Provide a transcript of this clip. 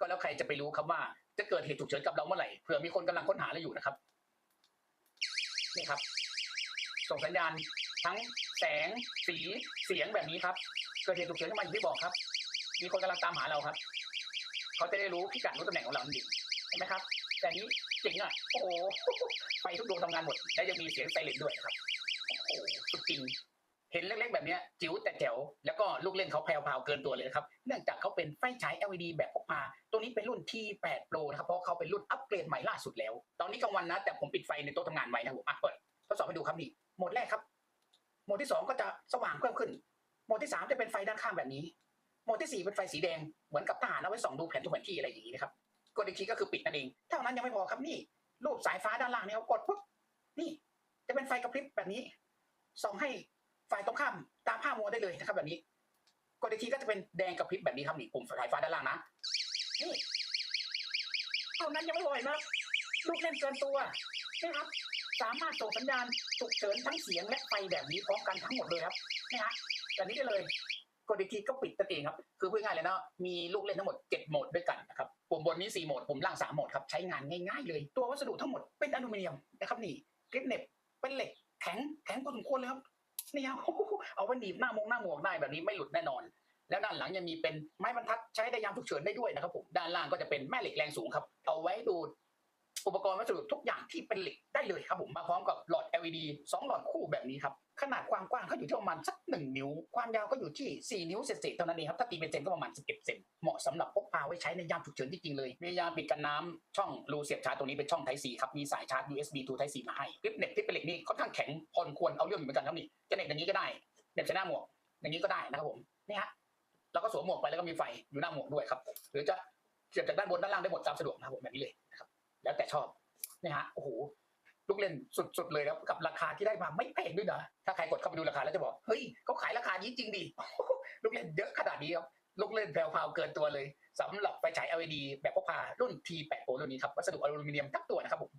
ก็แล้วใครจะไปรู้ครับว่า จะเกิดเหตุฉุกเฉินกับเราเมื่อไหร่เผื่อมีคนกำลังค้นหาเราอยู่นะครับ นี่ครับ ส่งสัญญาณทั้งแสงสีเสียงแบบนี้ครับ เกิดเหตุฉุกเฉินขึ้นมาอย่างที่บอกครับ มีคนกำลังตามหาเราครับ เขาจะได้รู้พิกัดรู้ตำแหน่งของเราจริงเห็นไหมครับ แต่นี้เจ๋งอะ โอ้โหไฟทุกดวงทำงานหมด และยังมีเสียงไซเรนด้วยครับ โอ้โหสุดจริง เห็นเล็กๆแบบนี้จิ๋วแต่แจ๋วแล้วก็ลูกเล่นเขาแพรวๆเกินตัวเลยนะครับ เนื่องจากเขาเป็นไฟฉาย LED แบบพกพา ตัวนี้เป็นรุ่น T8 Pro นะครับเพราะเขาเป็นรุ่นอัปเกรดใหม่ล่าสุดแล้ว ตอนนี้กลางวันนะ แต่ผมปิดไฟในโต๊ะทำงานไว้นะผมอะเปิดทดสอบให้ดูครับนี่โหมดแรกครับโหมดที่สองก็จะสว่างเพิ่มขึ้นโหมดที่สามจะเป็นไฟด้านข้างแบบนี้โหมดที่สี่เป็นไฟสีแดงเหมือนกับทหารเอาไว้ส่องดูแผนทุกแผนที่อะไรอย่างนี้นะครับกดอีกทีก็คือปิดนั่นเองเท่านั้นยังไม่พอครับนี่ รูปสายฟ้าด้านล่างนี่เขากดปุ๊บนี่ จะเป็นไฟกระพริบแบบนี้ส่องให้ ฝ่ายตรงข้ามตามผ้ามัวได้เลยนะครับ แบบนี้กดอีกทีก็จะเป็นแดงกระพริบแบบนี้ครับนี่ปุ่มสายฟ้าด้านล่างนะนี่เท่านั้นยังไม่พออีกนะลูกเล่นเกินตัวนี่ครับ สามารถส่งสัญญาณฉุกเฉินทั้งเสียงและไฟแบบนี้พร้อมกันทั้งหมดเลยครับนี่ฮะแบบนี้ได้เลยกดอีกทีก็ปิดตันเองครับ คือพูดง่ายเลยนะมีลูกเล่นทั้งหมด7โหมดด้วยกันนะครับปุ่มบนนี้4โหมดปุ่มล่าง3โหมดครับใช้งานง่ายๆ เลย ตัววัสดุทั้งหมดเป็นอลูมิเนียมนะครับนี่กริปเน็บเป็นเหล็กแข็งแข็งพอสมควรเลยครับ นี่ครับเอาไว้หนีบหน้ามงหน้าหมวกได้แบบนี้ไม่หลุดแน่นอน แล้วด้านหลังยังมีเป็นไม้บรรทัดใช้ได้ยามฉุกเฉินได้ด้วยนะครับผมด้านล่างก็จะเป็นแม่เหล็กแรงสูงครับ เอาไว้ดูดอุปกรณ์วัสดุทุกอย่างที่เป็นเหล็กได้เลยครับผมมาพร้อมกับหลอด LED 2 หลอดคู่แบบนี้ครับขนาดความกว้างเขาอยู่ที่ประมาณสัก1นิ้ว ความยาวก็อยู่ที่ 4 นิ้วเศษๆเท่านั้นเองครับถ้าตีเป็นเซนก็ประมาณ11เซนเหมาะสำหรับพกพาไว้ใช้ในยามฉุกเฉินจริงๆเลยมียาปิดกันน้ำช่องรูเสียบชาร์จตรงนี้เป็นช่อง Type C ครับมีสายชาร์จ USB to Type C มาให้กริปเน็ตที่เป็นเหล็กนี่ค่อนข้างแข็งพอควรเอาเรื่องเหมือนกันครับนี่ อย่างนี้ก็ได้เหน็บใส่หน้าหมวก อย่างนี้ก็ได้นะครับผมนี่ฮะแล้วก็สวมหมวกไปแล้วก็มีไฟอยู่หน้าหมวกด้วยครับ หรือจะเสียบจากด้านบนด้านล่างได้หมดตามสะดวกนะครับผมแบบนี้เลยนะครับ แล้วแต่ชอบนี่ฮะโอ้โหลูกเล่นสุดๆเลยครับกับราคาที่ได้มาไม่แพงด้วยนะถ้าใครกดเข้าไปดูราคาแล้วจะบอกเฮ้ยเขาขายราคานี้จริงดิลูกเล่นเยอะขนาดนี้ครับลูกเล่นแพรวๆเกินตัวเลยสำหรับไฟฉาย LED แบบพกพารุ่น T8 Pro รุ่นนี้ครับวัสดุอลูมิเนียมทั้งตัวนะครับผม